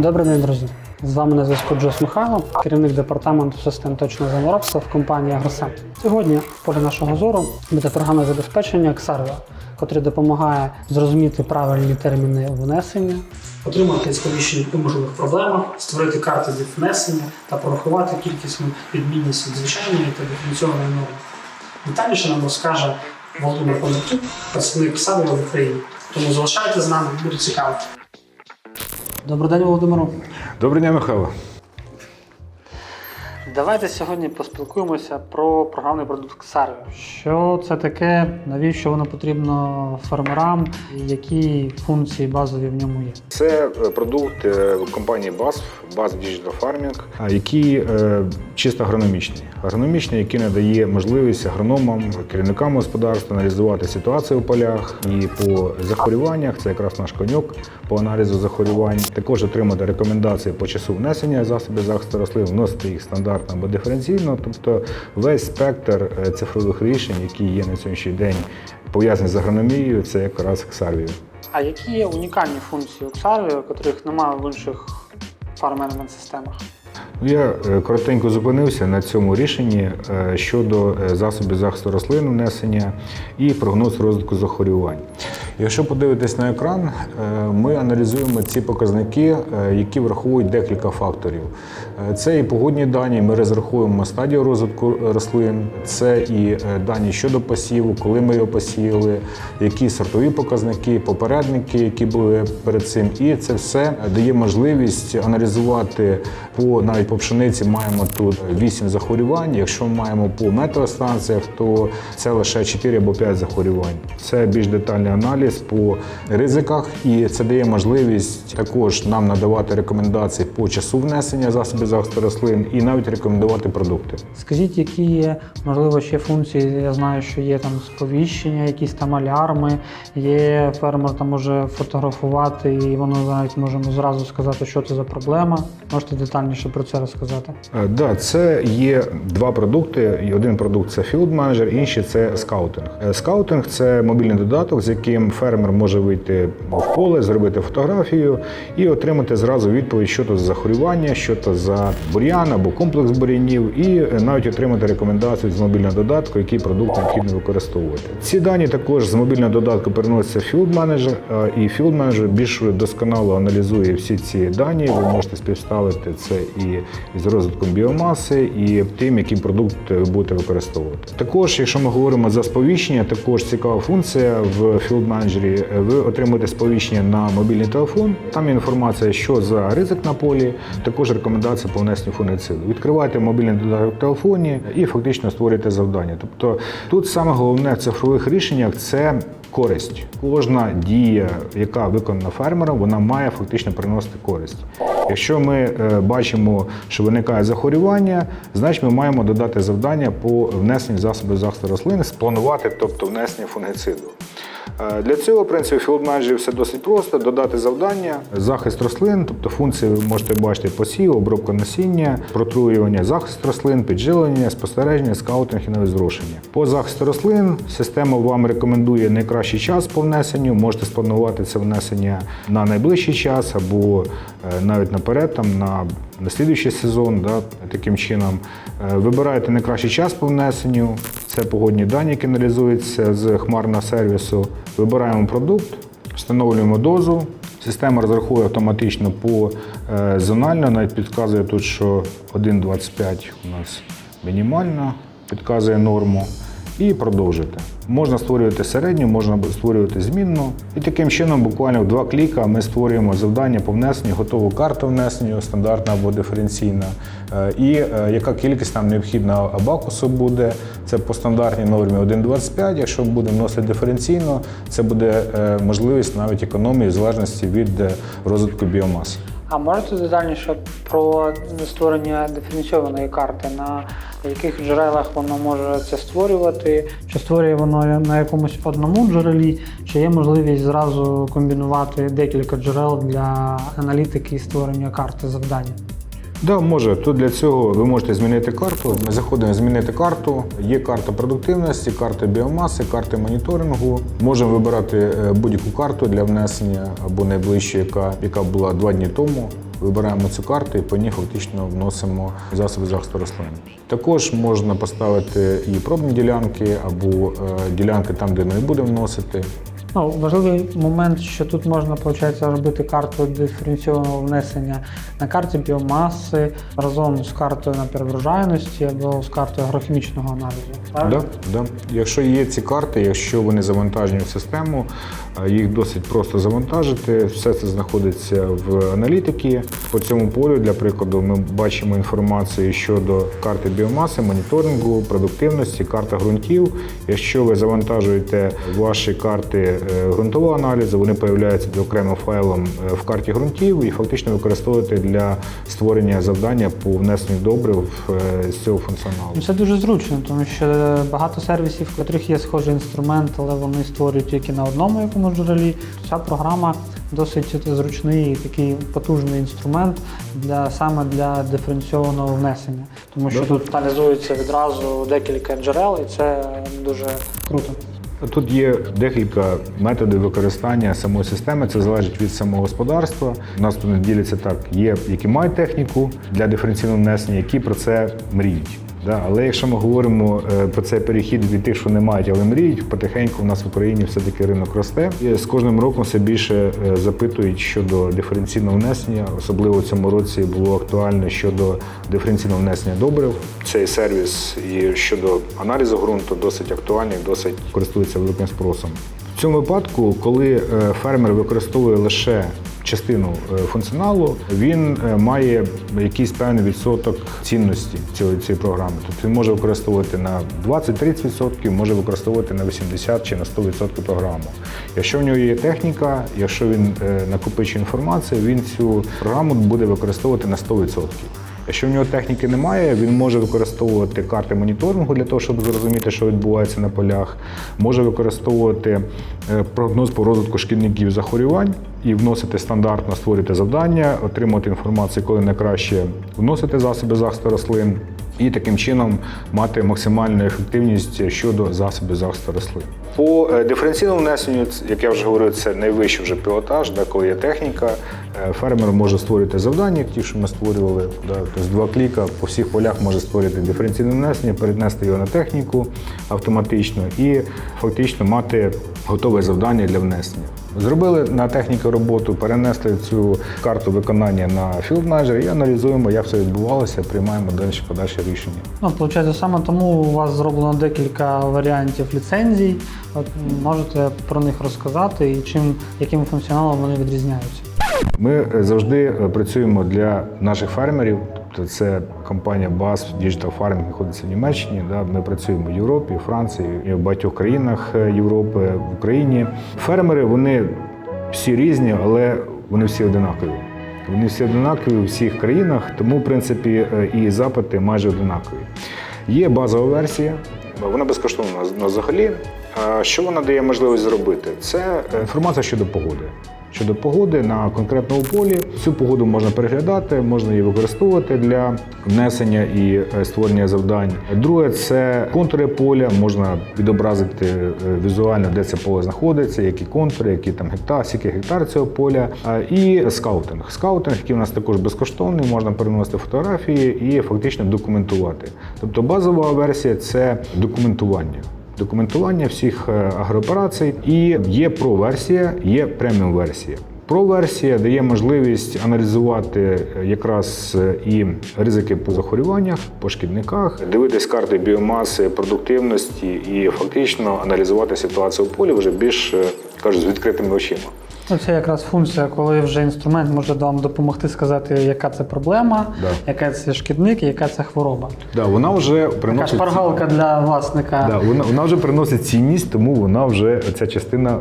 Добрий день, друзі. З вами на зв'язку Джос Михайло, керівник департаменту систем точного заморобства в компанії Агросем. Сьогодні в полі нашого зору буде програмне забезпечення Xarvio, котре допомагає зрозуміти правильні терміни внесення, отримати сповіщення по можливих проблемах, створити карти від внесення та порахувати кількісну відмінність від звичайної та диференційованої норми. Детальніше нам розкаже Володимир Кондратюк, працівник Xarvio в Україні. Тому залишайте з нами, буде цікаво. Добрий день, Володимиру. Доброго дня, Михайло. Давайте сьогодні поспілкуємося про програмний продукт Xarvio. Що це таке, навіщо воно потрібно фермерам, які функції базові в ньому є? Це е, продукт е, компанії BASF, BASF Digital Farming, який е, чисто агрономічний. Агрономічний, який надає можливість агрономам, керівникам господарства аналізувати ситуацію в полях і по захворюваннях. Це якраз наш коньок по аналізу захворювань. Також отримати рекомендації по часу внесення засобів захисту рослин, вносити їх стандартно або диференційно. Тобто весь спектр е, цифрових рішень, які є на сьогоднішній день пов'язані з агрономією, це якраз Xarvio. А які є унікальні функції Xarvio, котрих немає в інших фарм-менеджмент системах? Я е, коротенько зупинився на цьому рішенні е, щодо засобів захисту рослин внесення і прогноз розвитку захворювань. Якщо подивитись на екран, е, ми аналізуємо ці показники, е, які враховують декілька факторів. Е, Це і погодні дані, ми розраховуємо стадію розвитку рослин, це і дані щодо посіву, коли ми його посіяли, які сортові показники, попередники, які були перед цим. І це все дає можливість аналізувати по навіть по пшениці маємо тут 8 захворювань. Якщо ми маємо по метеостанціях, то це лише 4 або 5 захворювань. Це більш детальний аналіз по ризиках, і це дає можливість також нам надавати рекомендації по часу внесення засобів захисту рослин і навіть рекомендувати продукти. Скажіть, які є, можливо, ще функції. Я знаю, що є там сповіщення, якісь там алярми, є фермер там може фотографувати, і воно навіть можемо зразу сказати, що це за проблема. Можете детальніше про це розказати? Е, Да, це є два продукти. Один продукт це Field Manager, інший це скаутинг. Е, Скаутинг це мобільний додаток, з яким фермер може вийти в поле, зробити фотографію і отримати зразу відповідь, що то за захворювання, що то за бур'ян або комплекс бур'янів, і навіть отримати рекомендацію з мобільного додатку, який продукт необхідно використовувати. Ці дані також з мобільного додатку переносяться в Field Manager, і Field Manager більш досконало аналізує всі ці дані. Ви можете співставити це і з розвитком біомаси, і тим, який продукт ви будете використовувати. Також, якщо ми говоримо за сповіщення, також цікава функція в Field Manager. Ви отримуєте сповіщення на мобільний телефон. Там є інформація, що за ризик на полі, також рекомендація по внесенню фунгициду. Відкриваєте мобільний додаток в телефоні і фактично створюєте завдання. Тобто тут саме головне в цифрових рішеннях це користь. Кожна дія, яка виконана фермером, вона має фактично приносити користь. Якщо ми е, бачимо, що виникає захворювання, значить ми маємо додати завдання по внесенню засобів захисту рослин, спланувати, тобто внесення фунгициду. Е, Для цього, в принципі, Field все досить просто: додати завдання, захист рослин, тобто функції ви можете бачити посів, обробка насіння, протруювання, захист рослин, піджилення, спостереження, скаутинг і навіть зрошення. По захисту рослин система вам рекомендує найкращий час по внесенню. Можете спланувати це внесення на найближчий час або е, навіть наперед, там на на слідуючий сезон, да, таким чином. Е, Вибираєте найкращий час по внесенню, це погодні дані, які аналізуються з хмарного сервісу. Вибираємо продукт, встановлюємо дозу. Система розраховує автоматично по е, зонально, навіть підказує тут, що 1,25 у нас мінімально, підказує норму. І продовжити. Можна створювати середню, можна створювати змінну. І таким чином, буквально в два кліка ми створюємо завдання по внесенню, готову карту внесення, стандартна або диференційна. Е, І е, яка кількість нам необхідна абакусу буде. Це по стандартній нормі 1,25. Якщо будемо вносити диференційно, це буде е, можливість навіть економії в залежності від розвитку біомаси. А можете детальніше про створення диференційованої карти, на яких джерелах воно може це створювати? Чи створює воно на якомусь одному джерелі, чи є можливість зразу комбінувати декілька джерел для аналітики і створення карти завдання? Да, може. Тут для цього ви можете змінити карту. Ми заходимо змінити карту. Є карта продуктивності, карта біомаси, карти моніторингу. Можемо вибирати е, будь-яку карту для внесення або найближчу, яка, яка була два дні тому. вибираємо цю карту і по ній фактично вносимо засоби захисту рослин. Також можна поставити і пробні ділянки або е, ділянки там, де не будемо вносити. Ну, важливий момент, що тут можна виходить, робити карту диференційованого внесення на карті біомаси разом з картою наприклад, врожайності або з картою агрохімічного аналізу. Так? Да, да. Якщо є ці карти, якщо вони завантажені в систему, їх досить просто завантажити. Все це знаходиться в аналітики. По цьому полю, для прикладу, ми бачимо інформацію щодо карти біомаси, моніторингу, продуктивності, карта ґрунтів. Якщо ви завантажуєте ваші карти е, ґрунтового аналізу, вони появляються окремим файлом е, в карті ґрунтів і фактично використовуєте для створення завдання по внесенню добрив е, з цього функціоналу. Ну, Це дуже зручно, тому що багато сервісів, в котрих є схожий інструмент, але вони створюють тільки на одному якомусь джерелі. Ця програма досить зручний і такий потужний інструмент для саме для диференційованого внесення, тому що тут аналізується відразу декілька джерел, і це дуже круто. Тут є декілька методів використання самої системи. Це залежить від самого господарства. У нас тут діляться так: є, які мають техніку для диференційного внесення, які про це мріють. Да, але якщо ми говоримо е, про цей перехід від тих, що не мають, але мріють, потихеньку в нас в Україні все-таки ринок росте. І з кожним роком все більше е, запитують щодо диференційного внесення. Особливо в цьому році було актуально щодо диференційного внесення добрив. Цей сервіс і щодо аналізу ґрунту досить актуальний, досить користується великим спросом. В цьому випадку, коли е, фермер використовує лише частину е, функціоналу, він е, має якийсь певний відсоток цінності цієї, цієї програми. Тобто він може використовувати на 20-30%, може використовувати на 80 чи на 100% програму. Якщо в нього є техніка, якщо він е, накопичує інформацію, він цю програму буде використовувати на 100%. Якщо в нього техніки немає, він може використовувати карти моніторингу для того, щоб зрозуміти, що відбувається на полях, може використовувати е, прогноз по розвитку шкідників захворювань і вносити стандартно, створювати завдання, отримувати інформацію, коли найкраще вносити засоби захисту рослин, і таким чином мати максимальну ефективність щодо засобів захисту рослин. По е, диференційному внесенню, як я вже говорив, це найвищий вже пілотаж, де коли є техніка. Е, Фермер може створити завдання, ті, що ми створювали. Да, тобто два кліка по всіх полях може створити диференційне внесення, перенести його на техніку автоматично і фактично мати готове завдання для внесення. Зробили на техніку роботу, перенесли цю карту виконання на Field Manager і аналізуємо, як все відбувалося, приймаємо далі подальші рішення. Ну, виходить, саме тому у вас зроблено декілька варіантів ліцензій. От можете про них розказати і чим яким функціоналом вони відрізняються. Ми е, завжди е, працюємо для наших фермерів. Тобто це компанія BAS Digital Farming знаходиться в Німеччині. Да? Ми працюємо в Європі, Франції, і в багатьох країнах е, Європи, в Україні. Фермери вони всі різні, але вони всі одинакові. Вони всі одинакові у всіх країнах, тому в принципі і запити майже одинакові. Є базова версія, вона безкоштовна на взагалі. Що вона дає можливість зробити? Це е, інформація щодо погоди. Щодо погоди на конкретному полі. Цю погоду можна переглядати, можна її використовувати для внесення і е, створення завдань. Друге, це контури поля, можна відобразити е, візуально, де це поле знаходиться, які контури, які там гектар, скільки гектар цього поля. І скаутинг. Скаутинг, який у нас також безкоштовний, можна переносити фотографії і фактично документувати. Тобто базова версія це документування документування всіх е, агрооперацій. І є про-версія, є преміум-версія. Про-версія дає можливість аналізувати е, якраз е, і ризики по захворюваннях, по шкідниках, дивитись карти біомаси, продуктивності і фактично аналізувати ситуацію в полі вже більш кажуть, з відкритими очима. Ну, це якраз функція, коли вже інструмент може вам допомогти сказати, яка це проблема, Да. яка це шкідник, яка це хвороба. Да, вона вже Така приносить шпаргалка для власника. Да, вона, вона вже приносить цінність, тому вона вже ця частина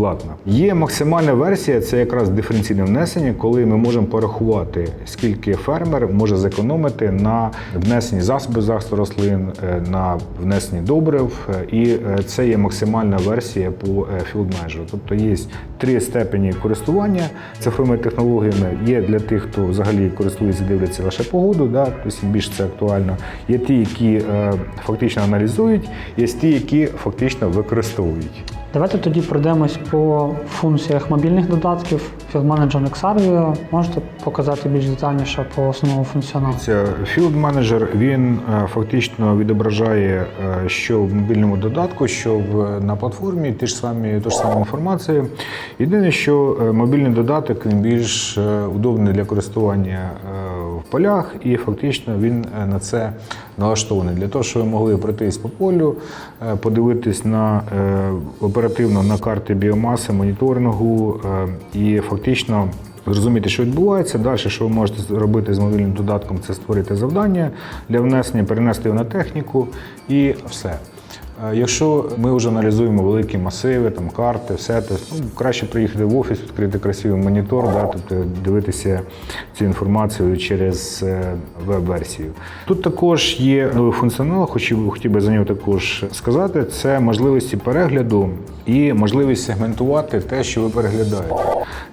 платна. Є максимальна версія, це якраз диференційне внесення, коли ми можемо порахувати, скільки фермер може зекономити на внесенні засобів захисту рослин, е, на внесенні добрив. е, І е, це є максимальна версія по Measure. Тобто є три степені користування цифровими технологіями. Є для тих, хто взагалі користується, дивляться лише погоду, да, тобто більш це актуально. Є ті, які фактично аналізують, є ті, які фактично використовують. Давайте тоді пройдемось по функціях мобільних додатків. Field Manager Xarvio. Можете показати більш детальніше по основному функціоналу? Field Manager, він е, фактично відображає, е, що в мобільному додатку, що в, на платформі ті ж самі, ту ж саму інформацію. Єдине, що е, мобільний додаток він більш удобний для користування в полях, і фактично він на це налаштований. Для того, щоб ви могли пройтись по полю, е, подивитись на е, оперативно на карти біомаси, моніторингу е, і фактично зрозуміти, що відбувається. Далі, що ви можете робити з мобільним додатком, це створити завдання для внесення, перенести його на техніку і все. Якщо ми вже аналізуємо великі масиви, там карти, все, то ну, краще приїхати в офіс, відкрити красивий монітор, да, тобто дивитися цю інформацію через е, веб-версію. Тут також є новий функціонал, хотів, хотів би за нього також сказати. Це можливості перегляду і можливість сегментувати те, що ви переглядаєте.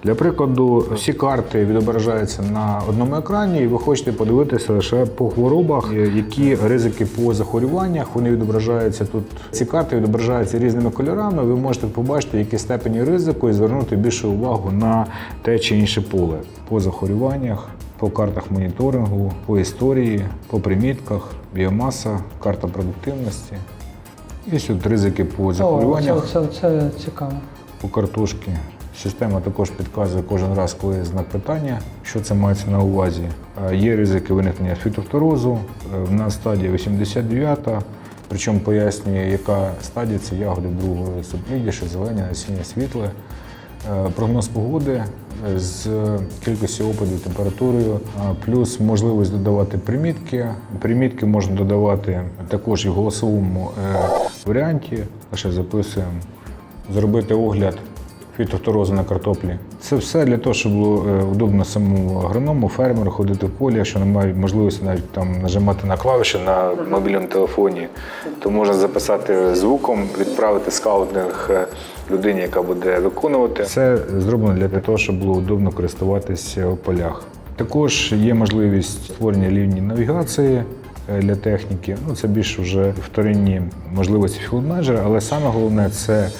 Для прикладу, всі карти відображаються на одному екрані, і ви хочете подивитися лише по хворобах, які ризики по захворюваннях. Вони відображаються тут. Ці карти відображаються різними кольорами. Ви можете побачити, які степені ризику і звернути більшу увагу на те чи інше поле по захворюваннях. По картах моніторингу, по історії, по примітках, біомаса, карта продуктивності. І тут ризики по О, захворюваннях це, це, це цікаво. по картошки. Система також підказує кожен раз, коли є знак питання, що це мається на увазі. Е, Є ризики виникнення фітофторозу. Е, В нас стадія 89, причому пояснює, яка стадія це ягоди другої що зелені, насіння світле. Е, Прогноз погоди е, з кількістю опадів, температурою, плюс можливість додавати примітки. Примітки можна додавати також і в голосовому е, варіанті. Лише записуємо зробити огляд фітофторозу на картоплі. Це все для того, щоб було е, удобно самому агроному, фермеру ходити в полі, якщо немає можливості навіть там нажимати на клавіші на мобільному телефоні, то можна записати звуком, відправити скаутинг е, людині, яка буде виконувати. Це зроблено для того, щоб було удобно користуватися в полях. Також є можливість створення лінії навігації е, для техніки. Ну, це більш вже вторинні можливості філдменеджера, але саме головне це е,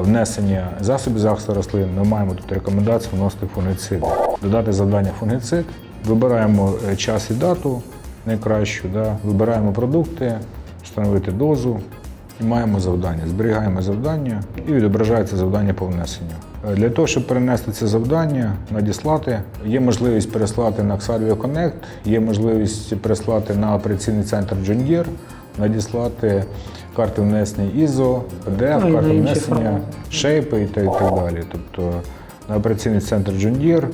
внесення засобів захисту рослин. Ми маємо тут рекомендацію вносити фунгицид. Додати завдання фунгицид, вибираємо е, час і дату найкращу, да? вибираємо продукти, встановити дозу. І маємо завдання. Зберігаємо завдання і відображається завдання по внесенню. Е, Для того, щоб перенести це завдання, надіслати, є можливість переслати на Xarvio Connect, є можливість переслати на операційний центр Deere, надіслати карти внесення ІЗО, PDF, Ну, карти внесення, шейпи і так, і так далі. Тобто на операційний центр Е,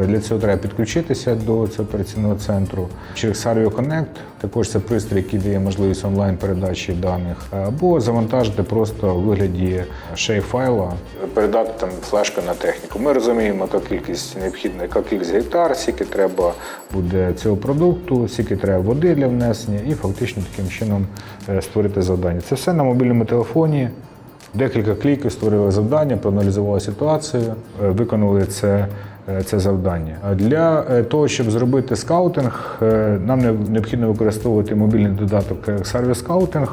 Для цього треба підключитися до цього операційного центру. Через Xarvio Connect також це пристрій, який дає можливість онлайн передачі даних, або завантажити просто в вигляді шейф файла, передати там флешку на техніку. Ми розуміємо, яка кількість необхідна, яка кількість гектар, скільки треба буде цього продукту, скільки треба води для внесення, і фактично таким чином е, створити завдання. Це все на мобільному телефоні. Декілька кліків створили завдання, проаналізували ситуацію, е, виконали це, е, це завдання. Для е, того, щоб зробити скаутинг, е, нам необхідно використовувати мобільний додаток е, Service Scouting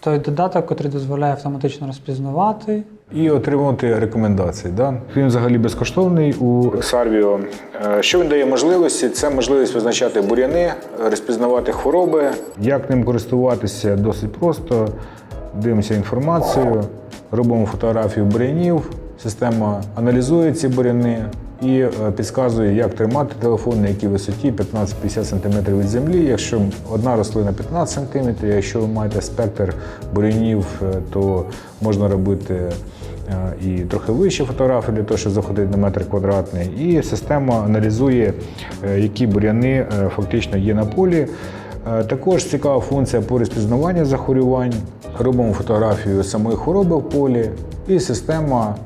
Той додаток, який дозволяє автоматично розпізнавати. і отримувати рекомендації. Да? Він взагалі безкоштовний у. Е, Що він дає можливості? Це можливість визначати бур'яни, розпізнавати хвороби. Як ним користуватися досить просто. Дивимося інформацію, робимо фотографію бур'янів, система аналізує ці бур'яни і е, підказує, як тримати телефон, на якій висоті 15-50 см від землі. Якщо одна рослина 15 см, якщо ви маєте спектр бур'янів, е, то можна робити е, і трохи вищі фотографії для того, щоб заходити на метр квадратний. І система аналізує, які бур'яни фактично є на полі. Також цікава функція по розпізнаванню захворювань. Робимо фотографію самої хвороби в полі, і система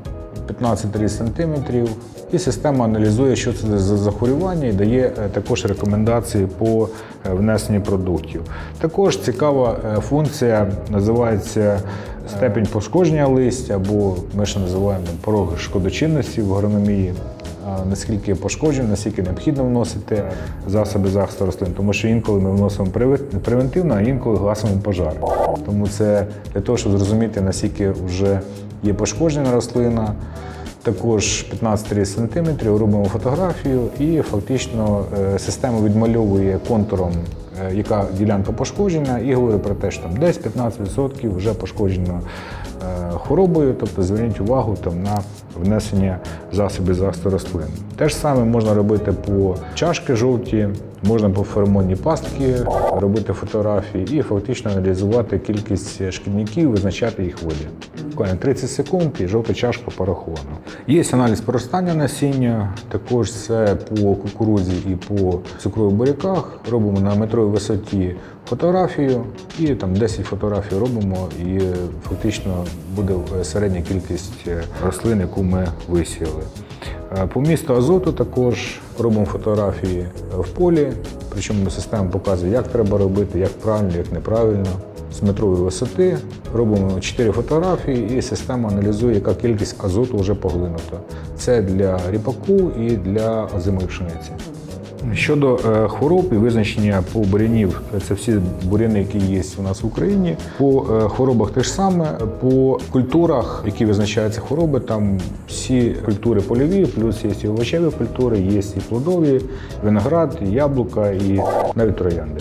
15-30 см. І система аналізує, що це за захворювання, і дає е, також рекомендації по е, внесенню продуктів. Також цікава е, функція називається степень пошкодження листя, або ми ще називаємо порог шкодочинності в агрономії наскільки пошкоджено, наскільки необхідно вносити засоби захисту рослин, тому що інколи ми вносимо превентивно, а інколи гасимо пожар. Тому це для того, щоб зрозуміти, наскільки вже є пошкоджена рослина. Також 15-30 см робимо фотографію і фактично е, система відмальовує контуром, яка ділянка пошкоджена, і говорить про те, що там десь 15% вже пошкоджено е, хворобою, тобто зверніть увагу там, на внесення засобів захисту рослин. Те ж саме можна робити по чашки жовті, можна по феромонній пастки робити фотографії і фактично аналізувати кількість шкідників, визначати їх види. Буквально 30 секунд і жовта чашка порахована. Є аналіз проростання насіння, також це по кукурудзі і по цукрових буряках. Робимо на метровій висоті фотографію і там 10 фотографій робимо, і фактично буде середня кількість е, рослин, яку ми висіяли. Е, По місту азоту також робимо фотографії в полі, причому система показує, як треба робити, як правильно, як неправильно. З метрової висоти робимо 4 фотографії, і система аналізує, яка кількість азоту вже поглинута. Це для ріпаку і для озимої пшениці. Щодо е, хвороб і визначення по бурянів, це всі буряни, які є у нас в Україні. По е, хворобах те ж саме, по культурах, які визначаються хвороби, там всі культури польові, плюс є і овочеві культури, є і плодові, виноград, і яблука, і навіть троянди.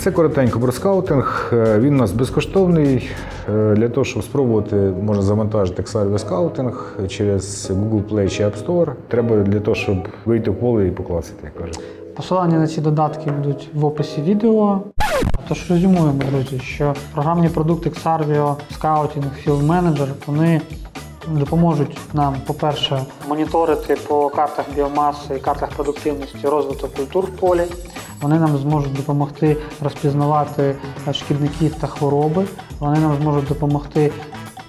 Це коротенько про скаутинг. Е, Він у нас безкоштовний. Е, Для того, щоб спробувати, можна завантажити Xarvio скаутинг через Google Play чи App Store. Треба для того, щоб вийти в поле і покласти, як кажуть. Посилання на ці додатки будуть в описі відео. Тож резюмуємо, друзі, що програмні продукти Xarvio, Scouting, Field Manager, вони допоможуть нам, по-перше, моніторити по картах біомаси і картах продуктивності розвиток культур в полі. Вони нам зможуть допомогти розпізнавати шкідників та хвороби. Вони нам зможуть допомогти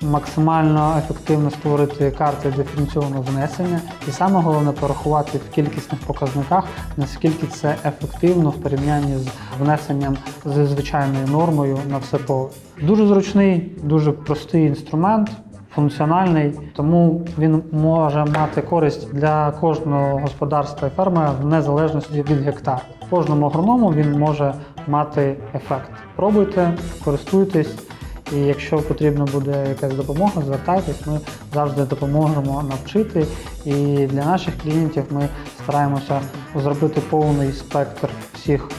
максимально ефективно створити карти диференційного внесення, і саме головне порахувати в кількісних показниках, наскільки це ефективно в порівнянні з внесенням з звичайною нормою на все поле. Дуже зручний, дуже простий інструмент. Функціональний, тому він може мати користь для кожного господарства і фермера в незалежності від гектара. Кожному агроному він може мати ефект. Пробуйте, користуйтесь. І якщо потрібна буде якась допомога, звертайтесь, ми завжди допоможемо навчити. І для наших клієнтів ми стараємося зробити повний спектр всіх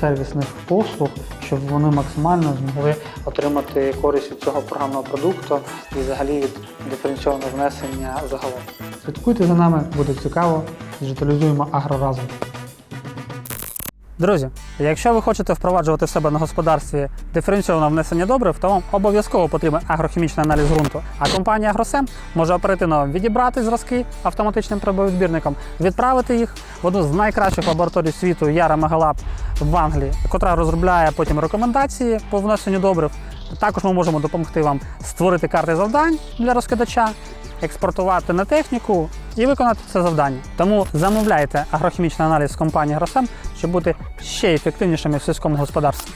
сервісних послуг, щоб вони максимально змогли отримати користь від цього програмного продукту і взагалі від диференційного внесення загалом. Слідкуйте за нами, буде цікаво. Діджиталізуємо агро разом. Друзі, якщо ви хочете впроваджувати в себе на господарстві диференційоване внесення добрив, то вам обов'язково потрібен агрохімічний аналіз ґрунту. А компанія Агросем може оперативно відібрати зразки автоматичним пробовідбірником, відправити їх в одну з найкращих лабораторій світу Яра Мегалаб в Англії, котра розробляє потім рекомендації по внесенню добрив. Також ми можемо допомогти вам створити карти завдань для розкидача, експортувати на техніку і виконати це завдання. Тому замовляйте агрохімічний аналіз компанії Гросем, щоб бути ще ефективнішими в сільському господарстві.